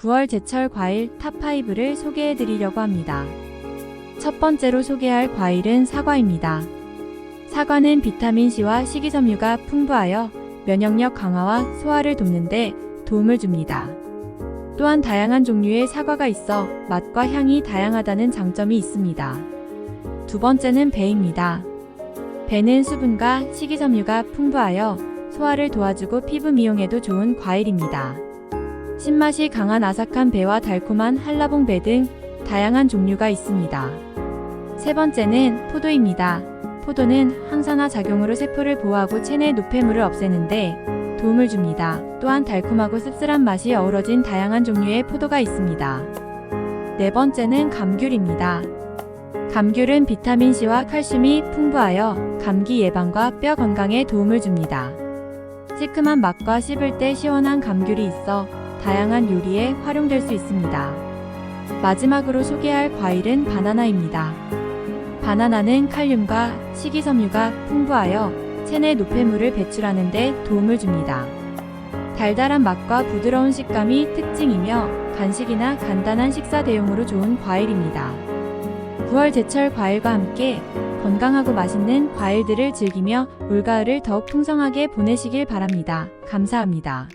9월 제철 과일 탑5를 소개해 드리려고 합니다. 첫 번째로 소개할 과일은 사과입니다. 사과는 비타민C와 식이섬유가 풍부하여 면역력 강화와 소화를 돕는데 도움을 줍니다. 또한 다양한 종류의 사과가 있어 맛과 향이 다양하다는 장점이 있습니다. 두 번째는 배입니다. 배는 수분과 식이섬유가 풍부하여 소화를 도와주고 피부 미용에도 좋은 과일입니다. 신맛이 강한 아삭한 배와 달콤한 한라봉 배 등 다양한 종류가 있습니다. 세 번째는 포도입니다. 포도는 항산화 작용으로 세포를 보호하고 체내 노폐물을 없애는데 도움을 줍니다. 또한 달콤하고 씁쓸한 맛이 어우러진 다양한 종류의 포도가 있습니다. 네 번째는 감귤입니다. 감귤은 비타민C와 칼슘이 풍부하여 감기 예방과 뼈 건강에 도움을 줍니다. 시큼한 맛과 씹을 때 시원한 감귤이 있어 다양한 요리에 활용될 수 있습니다. 마지막으로 소개할 과일은 바나나입니다. 바나나는 칼륨과 식이섬유가 풍부하여 체내 노폐물을 배출하는 데 도움을 줍니다. 달달한 맛과 부드러운 식감이 특징이며 간식이나 간단한 식사 대용으로 좋은 과일입니다. 9월 제철 과일과 함께 건강하고 맛있는 과일들을 즐기며 올가을을 더욱 풍성하게 보내시길 바랍니다. 감사합니다.